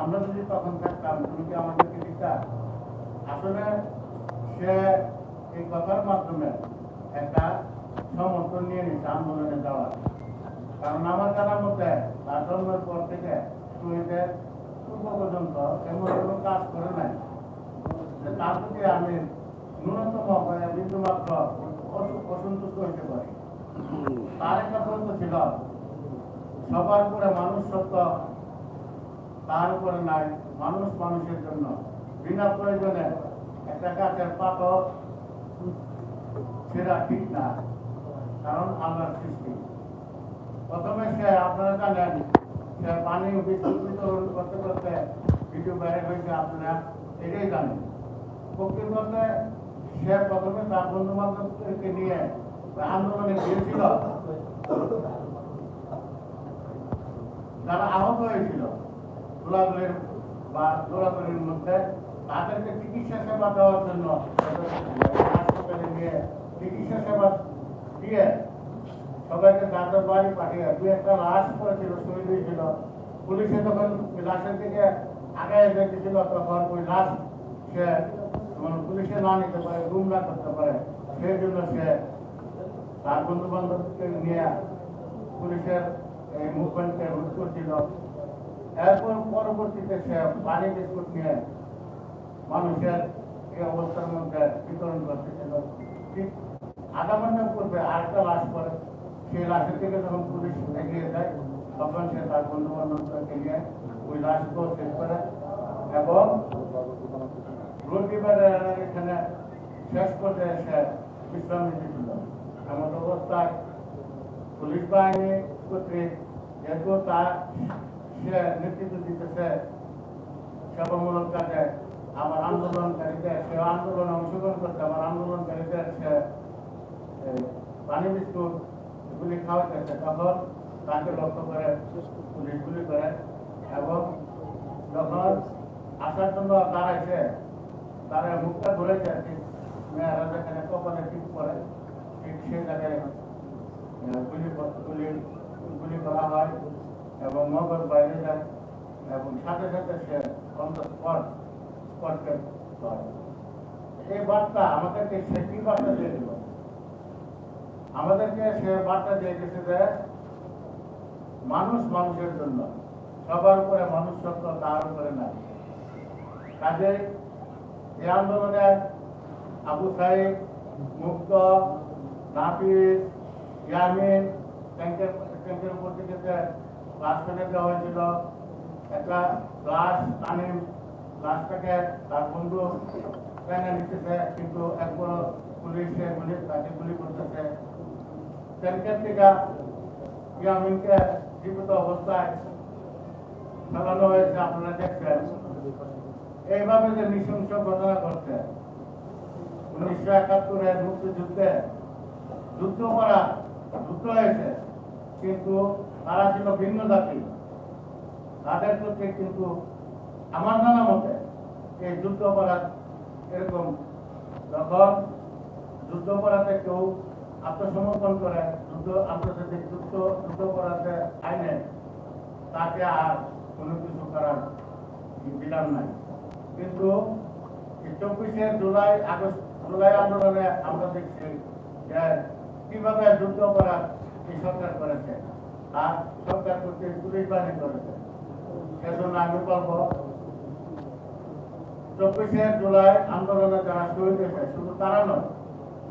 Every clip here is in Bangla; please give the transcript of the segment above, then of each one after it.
আমরা যদি তখন থাকতাম তুমি কি আমাদেরকে দিতা আসলে সে এই কথার মাধ্যমে একটা সমর্থন নিয়ে নিচ্ছে আন্দোলনে যাওয়ার। কারণ আমার জানার মতে, তার জন্মের পর থেকে শহীদের পূর্ব পর্যন্ত এমন কোনো কাজ করে নাই। তার প্রতি আমি ন্যূনতম মানে বিন্দুমাত্র অসন্তুষ্ট হইতে পারি তার একটা প্রশ্ন ছিল সবার উপরে মানুষ সত্য তার উপরে নাই মানুষ মানুষের জন্য বিনা প্রয়োজনে একটা গাছের পাতর সেটা ঠিক না কারণ আল্লাহর সৃষ্টি প্রথমে সে আপনারা জানেন সে পানি বিতরণ করতে করতে ভিডিও বাইরে হয়েছে আপনারা এটাই জানেন প্রকৃতপক্ষে সে প্রথমে তার বন্ধু বান্ধবকে নিয়ে আন্দোলনে গিয়েছিল। যারা আহত হয়েছিল গোলাগুলির বা দৌড়াদৌড়ির মধ্যে, তাদেরকে চিকিৎসা সেবা দেওয়ার জন্য হাসপাতালে নিয়ে চিকিৎসা সেবা দিয়ে সবাইকে তাদের বাড়ি পাঠিয়ে দু একটা লাশ পড়েছিল, শহীদ হয়েছিল। পুলিশে যখন লাশের দিকে আগে দেখেছিল তখন ওই লাশ সে পুলিশে না নিতে পারে গুম না করতে পারে, সেই জন্য সে তার বন্ধু বান্ধবকে নিয়ে পুলিশের এই মুভমেন্টে রোধ করছিল। এরপর পরবর্তীতে সে পানি বিস্কুট নিয়ে মানুষের এই অবস্থার মধ্যে বিতরণ করতেছিল। ঠিক আধা ঘণ্টা পূর্বে আরেকটা লাশ পরে সেই লাশের থেকে যখন পুলিশ এগিয়ে যায়, তখন সে তার বন্ধু বান্ধবকে নিয়ে ওই লাশকেও শেষ করে এবং রবিবারে এখানে শেষ পর্যায়ে সে বিশ্রাম নিতেছিল এমন অবস্থায় পুলিশ বাহিনী কর্তৃক যেহেতু তার সে নেতৃত্ব দিতেছে সেবামূলক কাজে, আমার আন্দোলনকারীদের, সে আন্দোলনে অংশগ্রহণ করছে, আমার আন্দোলনকারীদের সে পানি বিস্কুট গুলি খাওয়াইতেছে। তখন তাকে লক্ষ্য করে পুলিশ গুলি করে এবং যখন আসার জন্য দাঁড়াইছে তারা মুখটা ধরেছে ঠিক মেয়েরা যেখানে কপালে ঠিক ঠিক সে জায়গায় গুলি করা হয় এবং বাইরে যায় এবং সাথে সাথে সে স্পট স্পটকে এই বার্তা আমাদেরকে সে কি বার্তা দিয়ে দিল? আমাদেরকে সে বার্তা দিয়ে গেছে যে মানুষ মানুষের জন্য সবার উপরে মানুষ সত্য তার উপরে নাই। কাজে আন্দোলনে আবু সাইদ, মুক্ত, নাফিস, ইয়ামিন ট্যাঙ্কের ট্যাঙ্কের উপর থেকে যে দেওয়া হয়েছিল, একটা ক্লাস তানিম ক্লাসটাকে তার বন্ধু টেনে নিতেছে কিন্তু একবার পুলিশে গুলি, তাকে গুলি করতেছে। ট্যাঙ্কের থেকে ইয়ামিনকে জীবিত অবস্থায় ফেলানো হয়েছে, আপনারা দেখছেন। এইভাবে যে নৃশংস ঘটনা ঘটছে উনিশশো একাত্তরের মুক্তিযুদ্ধে যুদ্ধ করা, যুদ্ধ হয়েছে, কিন্তু তারা ছিল ভিন্ন জাতি। তাদের প্রতি কিন্তু আমার জানা মতে এই যুদ্ধ অপরাধ এরকম যখন যুদ্ধ অপরাধে কেউ আত্মসমর্পণ করে, যুদ্ধ আন্তর্জাতিক যুদ্ধ যুদ্ধ অপরাধের আইনে, তাকে আর কোনো কিছু করার বিধান নাই। কিন্তু চব্বিশে জুলাই, আগস্ট, জুলাই আন্দোলনে আমরা দেখছি যে কীভাবে যুদ্ধ অপরাধ এই সরকার করেছে। আর সরকার করতে পুলিশ বাহিনী করেছে। সেজন্য আমি বলব, চব্বিশে জুলাই আন্দোলনে যারা শহীদ হয়েছে, শুধু তারা নয়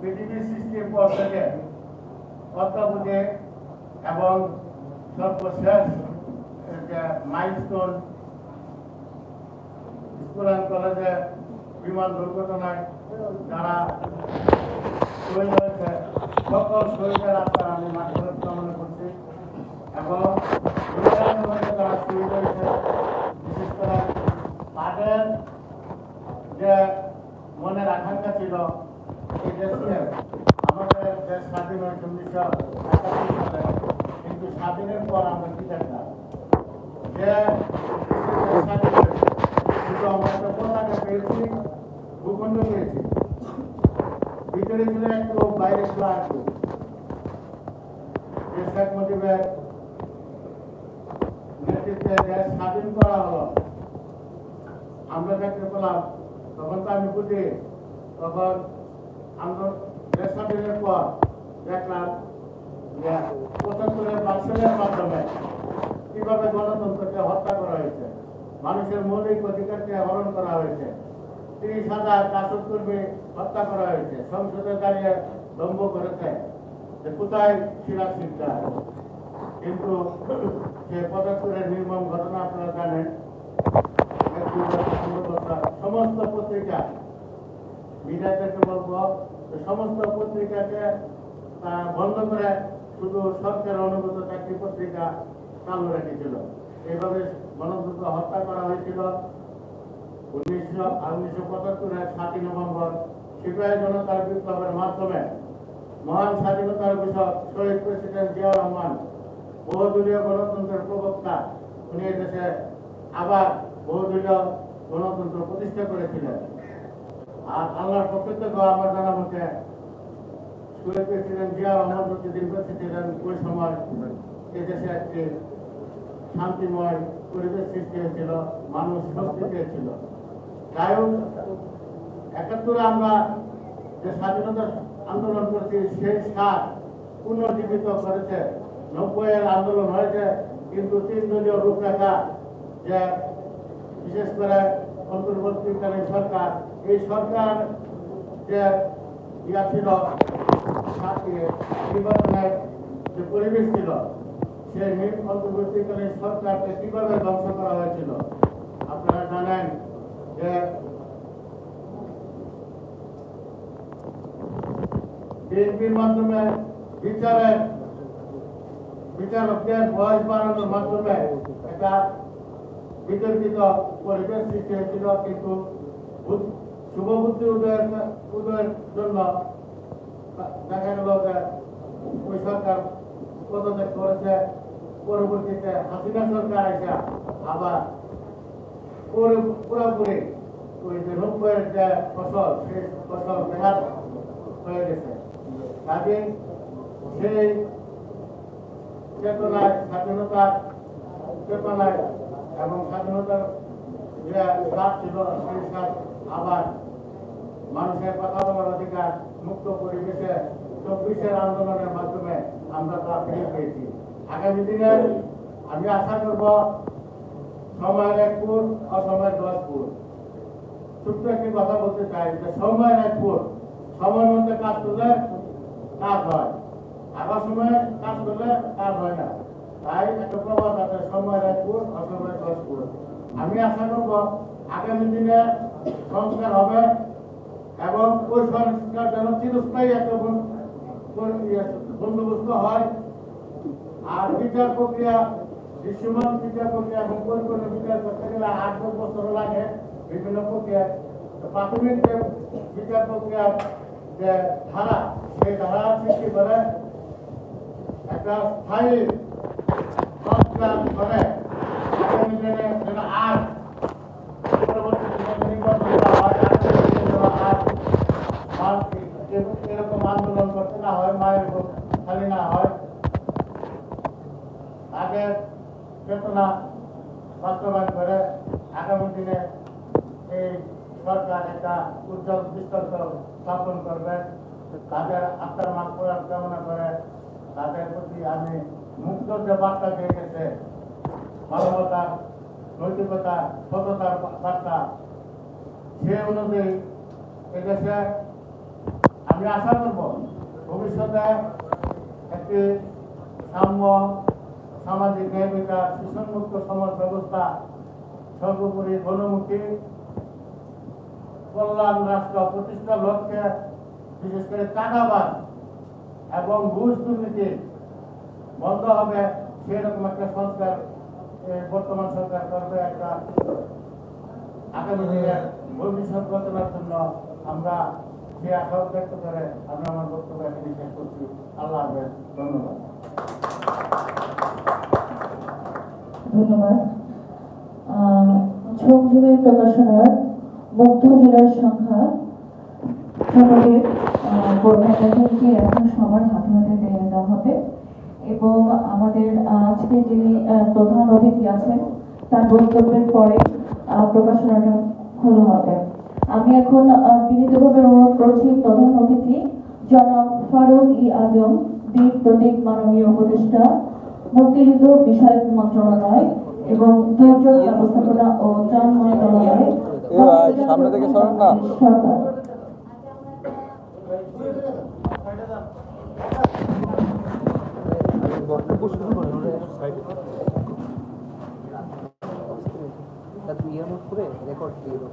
পৃথিবীর সৃষ্টির পর থেকে অদ্যাবধি এবং সর্বশেষ যে মাইলস্টোন অ্যান্ড কলেজে বিমান দুর্ঘটনায় যারা শহীদ হয়েছে, সকল শহীদের আত্মার আমি মাঠে কামনা করছি এবং যারা শহীদ হয়েছে, বিশেষ করে তাদের যে মনের আকাঙ্ক্ষা ছিল, এই দেশকে আমাদের দেশ স্বাধীন হয়েছে উনিশশো একাত্তর সালে। কিন্তু স্বাধীনের পর আমরা কি দেখলাম? যে স্বাধীন কিন্তু আমরা একটা পতাকা পেয়েছি, ভূখণ্ড পেয়েছি। ভিতরে ছিল একটু বাইরে ছিল আর শেখ মুজিবের নেতৃত্বে দেশ স্বাধীন করা হলো। আমরা দেখতে পেলাম, তখন তো আমি বুঝি, তখন স্বাধীনের পর দেখলাম মাধ্যমে কীভাবে গণতন্ত্রকে হত্যা করা হয়েছে। মানুষের মৌলিক অধিকারকে হরণ করা হয়েছে। তিরিশ হাজার শাসক কর্মী হত্যা করা হয়েছে। সংসদে দাঁড়িয়ে দম্ভ করেছে যে কোথায় সিরাজ সিকদার কিন্তু সে পঁচাত্তরের নির্মম ঘটনা আপনারা জানেন। সমস্ত পত্রিকা মিডিয়াদেরকে বলব সমস্ত পত্রিকাকে বন্ধ করে শুধু সরকার অনুগত চাকরি পত্রিকা চালু রেখেছিল। এইভাবে গণতন্ত্র হত্যা করা হয়েছিল। উনিশশো উনিশশো পঁচাত্তরের সাতই নভেম্বর সিপাহী জনতার বিপ্লবের মাধ্যমে মহান স্বাধীনতার ঘোষক শহীদ প্রেসিডেন্ট জিয়া রহমান বহুদলীয় গণতন্ত্রের প্রবক্তা, উনি দেশে আবার বহুদলীয় গণতন্ত্র প্রতিষ্ঠা করেছিলেন। আর আল্লাহর পক্ষ আমার জানা মতে শহীদ প্রেসিডেন্ট জিয়া রহমান যতদিন বেঁচে ছিলেন ওই সময় এদেশে একটি শান্তিময় পরিবেশ সৃষ্টি হয়েছিল, মানুষ স্বস্তি পেয়েছিল। কারণ একাত্তরে আমরা যে স্বাধীনতা আন্দোলন করছি, সেই সার পুনর্জীবিত করেছে। নব্বই এর আন্দোলন হয়েছে, কিন্তু তিন দলীয় রূপরেখা যে বিশেষ করে অন্তর্বর্তীকালীন সরকার, এই সরকার যে ইয়া ছিল নির্বাচনের যে পরিবেশ ছিল সেই নির- অন্তর্বর্তীকালীন সরকারকে কীভাবে ধ্বংস করা হয়েছিল? আপনারা জানেন যে বিএনপির মাধ্যমে বিচারের বিচারকদের বয়স বাড়ানোর মাধ্যমে একটা বিতর্কিত পরিবেশ সৃষ্টি হয়েছিল, কিন্তু শুভবুদ্ধি উদয়ের উদয়ের জন্য দেখা গেল যে ওই সরকার পদত্যাগ করেছে। পরবর্তীতে হাসিনা সরকার আবার পুরোপুরি ওই যে নব্বইয়ের যে ফসল সেই ফসল হয়ে গেছে। সেই চেতনায়, স্বাধীনতার চেতনায় এবং স্বাধীনতার যে ছিল, সেই আবার মানুষের কথা বলার অধিকার মুক্ত পরিবেশে চব্বিশের আন্দোলনের মাধ্যমে আমরা তা ফিরে পেয়েছি। আগামী দিনে আমি আশা করব সময়ের এক ফুট অসময়ের দশ ফুট। ছোট্ট একটি কথা বলতে চাই যে সময়ের এক ফুট, সময়ের মধ্যে কাজ করলে কাজ হয়। আবার সময়ে কাজ করলে কাজ হয় না। তাই একটা প্রবাদ আছে, সময়ের এক ফুট অসময়ের দশ ফুট। আমি আশা করব আগামী দিনে সংস্কার হবে এবং ওই সংস্কার যেন চিরস্থায়ী একটা ইয়ে বন্দোবস্ত হয়। আর বিচার প্রক্রিয়া দৃশ্যমান বিচার প্রক্রিয়া এবং পরিপূর্ণ বিচার করতে গেলে আট দশ বছর লাগে বিভিন্ন প্রক্রিয়া তো প্রাথমিক যে বিচার প্রক্রিয়ার যে ধারা, সেই ধারা সৃষ্টি করে একটা স্থায়ী সংস্কার করে আগামী দিনে যেন আর পরবর্তী নির্বাচন এরকম আন্দোলন করতে না হয়, মায়ের খালি না হয়। আগে চেতনা বাস্তবায়ন করে আগামী দিনে এই সরকার একটা উজ্জ্বল দৃষ্টান্ত স্থাপন করবে। তাদের আত্মার মান করার কামনা করে তাদের প্রতি আমি মুক্ত যে বার্তা দিয়ে গেছে, মানবতা, নৈতিকতা, সততার বার্তা, সে অনুযায়ী এদেশে আমি আশা করব ভবিষ্যতে একটি সাম্য সামাজিক ন্যায় বিচার শোষণমুক্ত সমাজ ব্যবস্থা সর্বোপরি গণমুখী কল্যাণ রাষ্ট্র প্রতিষ্ঠার লক্ষ্যে বিশেষ করে চাঁদাবাদ এবং ঘুষ দুর্নীতি বন্ধ হবে সেরকম একটা সংস্কার এ, বর্তমান সরকার করবে একটা আগামী দিনের ভবিষ্যৎ গঠনের জন্য আমরা সে আশা ব্যক্ত করে আমি আমার বক্তব্য এখানে শেষ করছি। আল্লাহ হাফেজ। ধন্যবাদ। ধন্যবাদ। আহ, প্রকাশনার মুগ্ধ জেলার সংখ্যা আহ, এখন সবার হাতে হাতে দেওয়া হবে এবং আমাদের আজকে যিনি প্রধান অতিথি আছেন তার বক্তব্যের পরে প্রকাশনাটা খোলা হবে। আমি এখন বিনীতভাবে অনুরোধ করছি প্রধান অতিথি জনাব ফারুক ই আজম দ্বীপ প্রতীক মাননীয় উপদেষ্টা মুক্তিযুদ্ধ বিষয়ক মন্ত্রণালয় এবং দুর্যোগ ব্যবস্থাপনা ও ত্রাণ মন্ত্রণালয় এ ভাই, সামনে থেকে সরকার। রেকর্ড দিয়ে দাও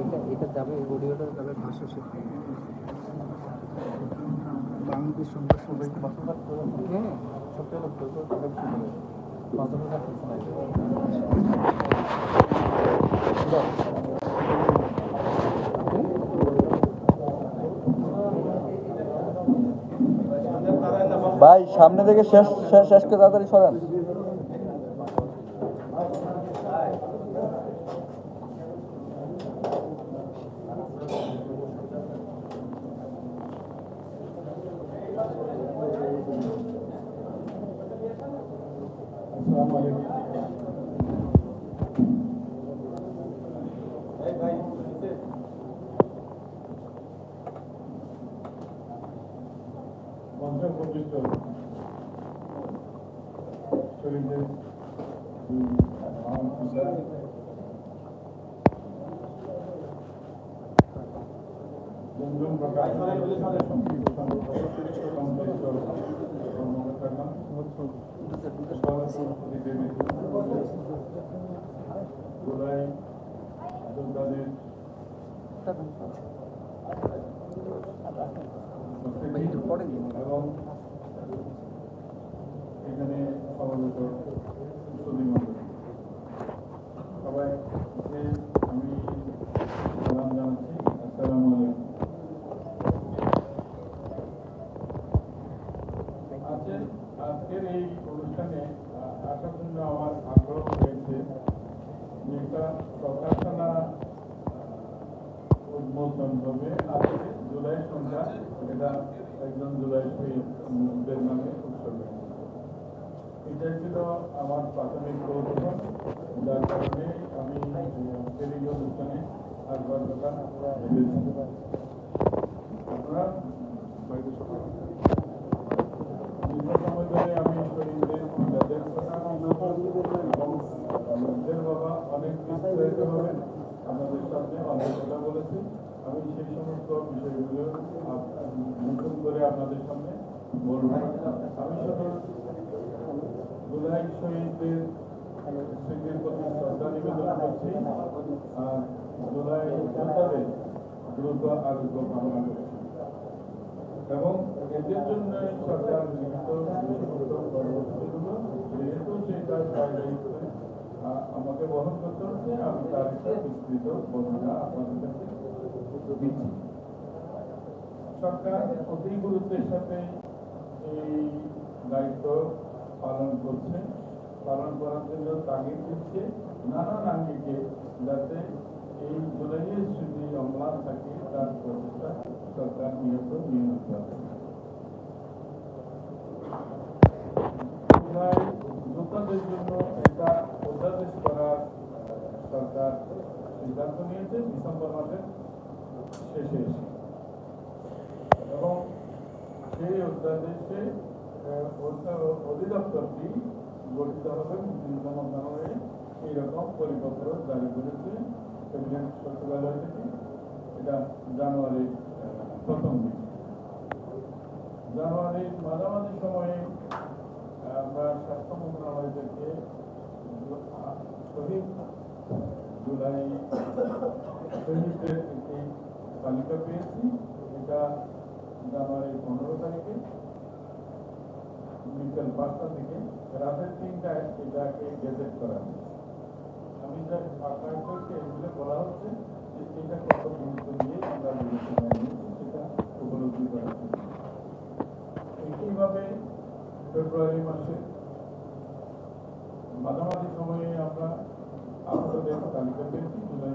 এটা এটা যাবে এই অডিওটা যাবে ভাষা শিখতে ভাই সামনে থেকে শেষ শেষ শেষ করে তাড়াতাড়ি সরেন। মহান পিতা গুঞ্জন প্রকাশ জুলাই একটু পরে এবং এখানে সমবেত সুধীমণ্ডলী সবাইকে আমি সালাম জানাচ্ছি আসসালামু আলাইকুম আজকের আজকের এই অনুষ্ঠানে আ- আসার জন্য আমার আগ্রহ হয়েছে যে একটা প্রকাশনা উন্মোচন হবে আজকে জুলাই সন্ধ্যা এটা একজন জুলাই শহীদদের নামে উৎসর্গ এটাই আমার প্রাথমিক কৌতূহল যার কারণে আমি আজকের অনুষ্ঠানে আসবার কথা আপনারা সময় আমি বাবা অনেক সামনে কথা আমি সেই সমস্ত বিষয়গুলো নতুন করে আপনাদের সামনে বলব। আমি শুধু জুলাই শহীদদের স্মৃতির প্রতি শ্রদ্ধা নিবেদন করছি আর জুলাই যোদ্ধাদের দ্রুত আরোগ্য কামনা করছি এবং এদের জন্য সরকার কর্মসূচিগুলো যেহেতু কাজ আমাকে বহন করতে হচ্ছে, আমি তার বিস্তৃত বর্ণনা আপনাদের কাছে দিচ্ছি। সরকার অতি গুরুত্বের সাথে এই দায়িত্ব পালন করছে। পালন করার জন্য তাগিদ দিচ্ছে নানান আঙ্গিকে যাতে এই জুলাইয়ের স্মৃতি অম্লান থাকে তার প্রচেষ্টা সরকার নিয়ত নিয়মিত আছে যোদ্ধাদের জন্য একটা অধ্যাদেশ করার সরকার সিদ্ধান্ত নিয়েছে, ডিসেম্বর মাসের শেষে এসে। এবং সেই অধ্যাদেশে অধিদপ্তরটি গঠিত হবে মুক্তিযুদ্ধ মন্ত্রণালয়ে। এইরকম পরিপত্র জারি করেছে ক্যাবিনেট সচিবালয় থেকে। এটা জানুয়ারির প্রথম দিন। জানুয়ারির মাঝামাঝি সময়ে আমরা স্বাস্থ্য মন্ত্রণালয় থেকে শহীদ জুলাই শহীদদের একটি তালিকা পেয়েছি। এটা জানুয়ারি পনেরো তারিখে। বিকেল পাঁচটা থেকে রাতের তিনটায় এটাকে গেজেট করা হয়েছে আমি যা আপনাদেরকে এগুলো বলা হচ্ছে যে এটা কত গুরুত্ব দিয়ে আমরা বিবেচনায় নিয়েছি সেটা উপলব্ধি করা একইভাবে ফেব্রুয়ারি মাসে মাঝামাঝি সময়ে আমরা আহতদের তালিকা পেয়েছি জুলাই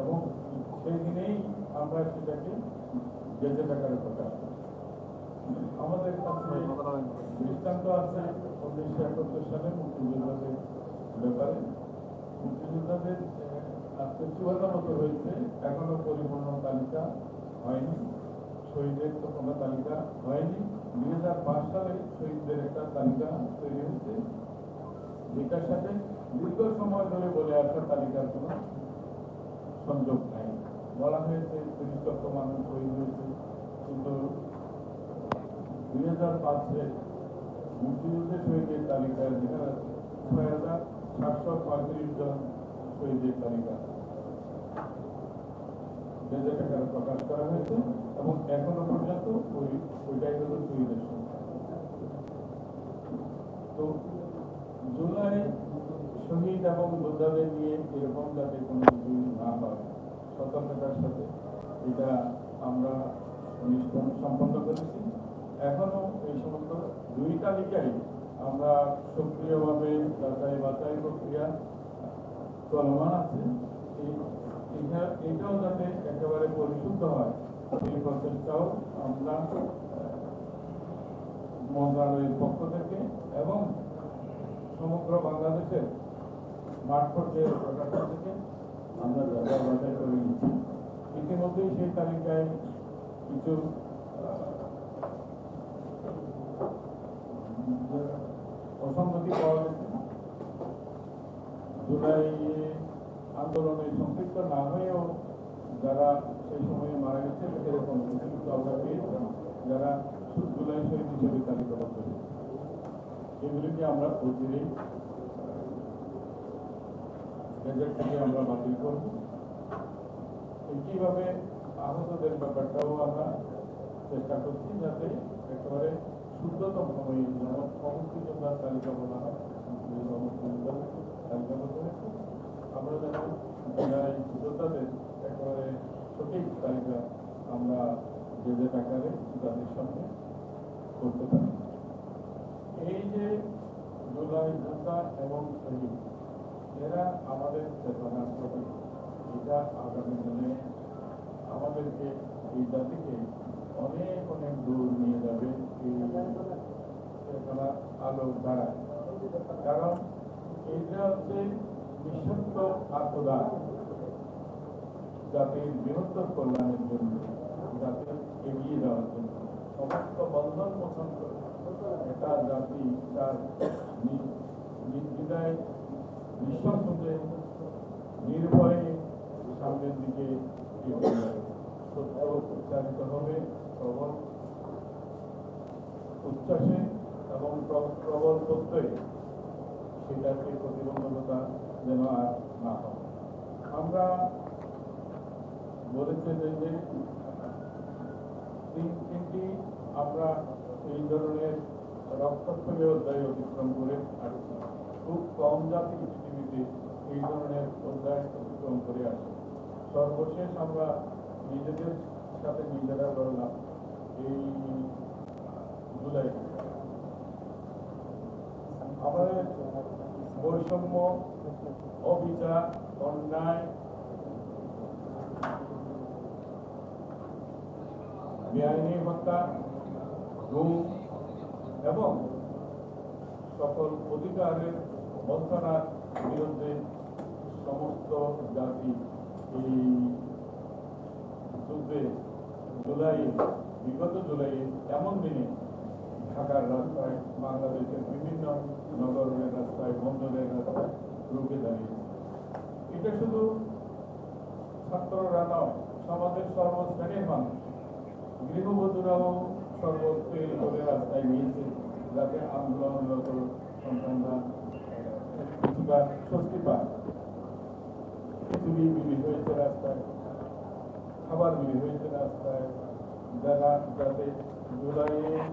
এবং সেই দিনেই আমরা সেটাকে গেজেট আকারে প্রকাশ করি। আমাদের কাছে দৃষ্টান্ত আছে উনিশশো একাত্তর সালে মুক্তিযোদ্ধাদের ব্যাপারে। মুক্তিযোদ্ধাদের আজকে চুয়ান্ন হয়েছে, এখনও পরিপূর্ণ তালিকা হয়নি, শহীদের তো কোনো তালিকা হয়নি। দুই হাজার পাঁচ সালে শহীদদের একটা তালিকা তৈরি হয়েছে। যেটার সাথে দীর্ঘ সময় ধরে বলে আসা তালিকার কোনো সংযোগ নাই। বলা হয়েছে তিরিশ লক্ষ মানুষ শহীদ হয়েছে, কিন্তু দুই হাজার পাঁচে মুক্তিযুদ্ধের শহীদের তালিকায় যাচ্ছে ছয় হাজার সাতশো পঁয়ত্রিশ জন শহীদের তালিকা প্রকাশ করা হয়েছে। এবং এখনও পর্যন্ত ওই ওইটাই হলো শহীদের তো জুলাই শহীদ এবং যোদ্ধাদের নিয়ে এরকম যাতে কোনো কিছু না হয় সতর্কতার সাথে এটা আমরা সম্পন্ন করেছি। এখনও এই সমস্ত দুই তালিকায় আমরা সক্রিয়ভাবে যাচাই বাছাই প্রক্রিয়া চলমান আছে। এটাও যাতে একেবারে পরিশুদ্ধ হয়, এই প্রচেষ্টাও আমরা মন্ত্রণালয়ের পক্ষ থেকে এবং সমগ্র বাংলাদেশের মাঠ পর্যায়ে প্রকাশন থেকে আমরা যাচাই বাছাই করে নিচ্ছি। ইতিমধ্যেই সেই তালিকায় কিছু অসঙ্গতি পাওয়া গেছে জুলাই আন্দোলনে সম্পৃক্ত না হয়েও যারা সেই সময়ে মারা গেছে এরকম কিছু আমরা পেয়েছি যারা জুলাই শহীদ হিসেবে তালিকাবদ্ধ হয়েছে এগুলিকে আমরা গেজেট থেকে আমরা বাতিল করব একইভাবে আহতদের ব্যাপারটাও আমরা চেষ্টা করছি যাতে একেবারে শুদ্ধতম সময়ে যেমন সমস্ত তালিকা বলা হয় তালিকাবদ্ধ হয়েছে আমরা যেন এই যোদ্ধাদের একেবারে সঠিক তালিকা আমরা গেজেট আকারে তাদের সামনে করতে পারি এই যে জুলাই যোদ্ধা এবং শহীদ এরা আমাদের প্রতীক এটা আগামী দিনে আমাদেরকে এই জাতিকে অনেক অনেক দূর নিয়ে যাবে এই চেতনা আলো দ্বারা কারণ এইটা হচ্ছে নিঃশব্দ আত্মদান জাতির বৃহত্তর কল্যাণের জন্য জাতির এগিয়ে যাওয়ার জন্য সমস্ত বন্ধন মোচন করে একটা জাতি তার নি- নির্দ্বিধায় নিঃসংকোচে নির্ভয়ে সামনের দিকে সত্য উচ্চারিত হবে প্রবল উচ্ছ্বাসে এবং প্রবল প্রত্যয়ে সেটাকে প্রতিবন্ধকতা যেন আর না হয়। আমরা বলেছে যে যে তিন তিনটি আমরা এই ধরনের রক্তক্ষয়ী অধ্যায় অতিক্রম করে আসছি। খুব কম জাতি পৃথিবীতে এই ধরনের অধ্যায় অতিক্রম করে আসে। সর্বশেষ আমরা নিজেদের সাথে নিজেরা লড়লাম বৈষম্য অবিচার অন্যায় বেআইনি হত্যা এবং সকল অধিকারের বঞ্চনার বিরুদ্ধে সমস্ত জাতি এই জুলাই বিগত জুলাই এমন দিনে ঢাকার রাস্তায় বাংলাদেশের বিভিন্ন নগরের রাস্তায়, বন্দরের রাস্তায় রুখে দাঁড়িয়েছে। এটা শুধু ছাত্ররা নয়, সমাজের সর্বশ্রেণীর মানুষ। গৃহবধূরাও সর্বত্র করে রাস্তায় নিয়েছে যাতে আন্দোলনরত সন্তানরা কিছুটা স্বস্তি পায়। খিচুড়ি বিলি হয়েছে রাস্তায়, খাবার বিলি হয়েছে রাস্তায় যারা যাতে জুলাইয়ে